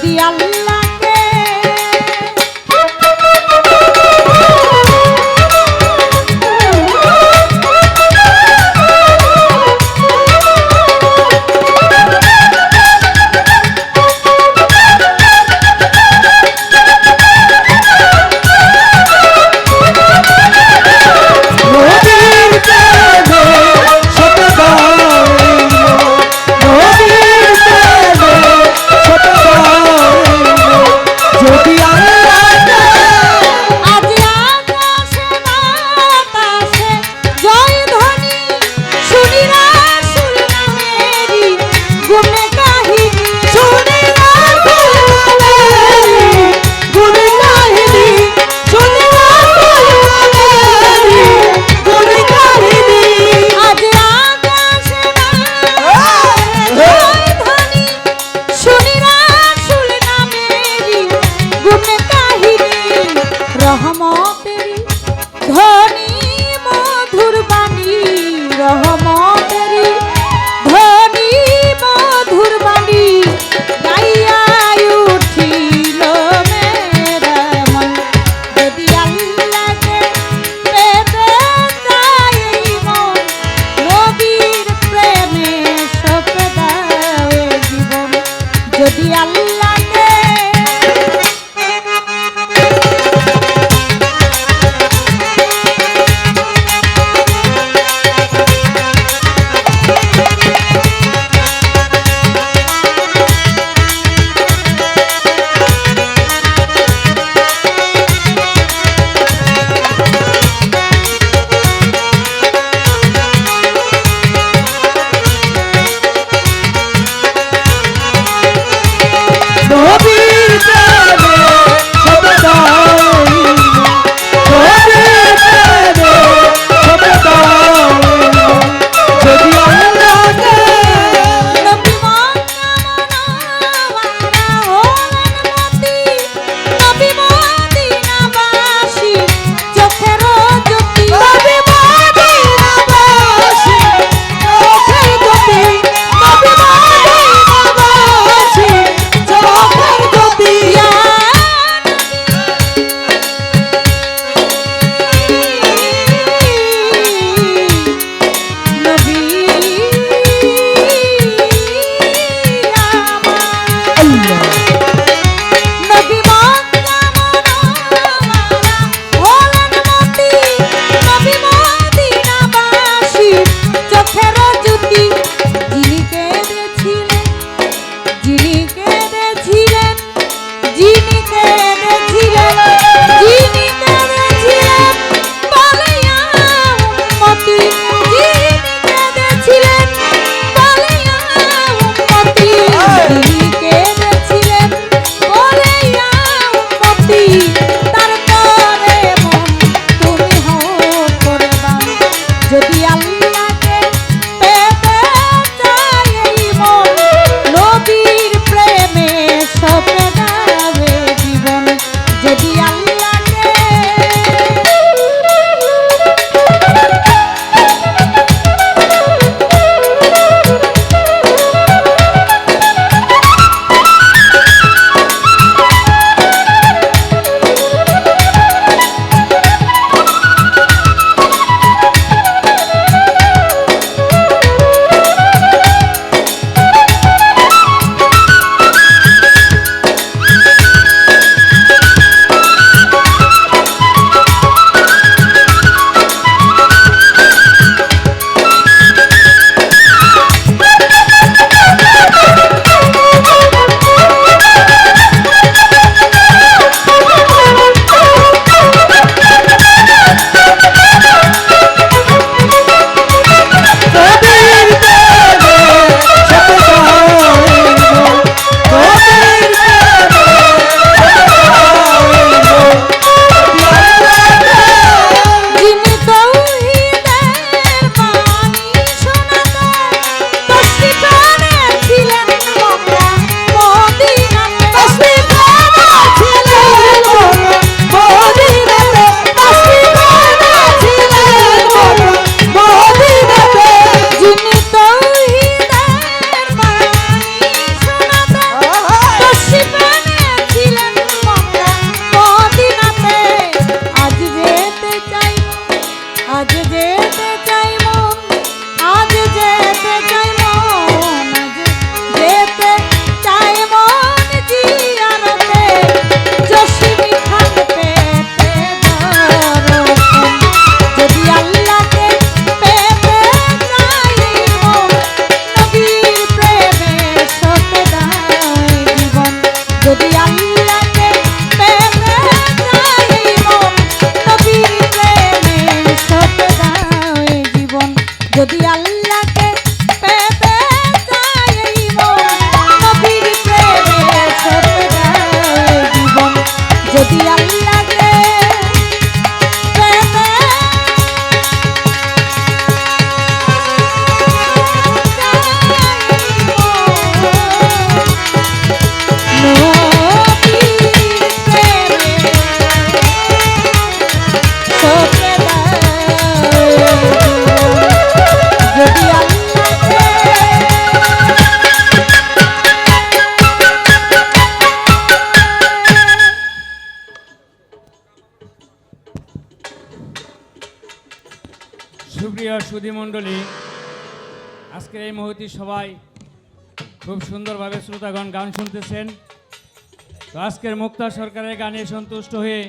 the alone. সুপ্রিয় সুধীমণ্ডলী আজকের এই মুহূর্তে সবাই খুব সুন্দরভাবে শ্রোতাগণ গান শুনতেছেন। তো আজকের মুক্তা সরকারের গানে সন্তুষ্ট হয়ে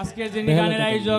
আজকের যিনি গানের আয়োজক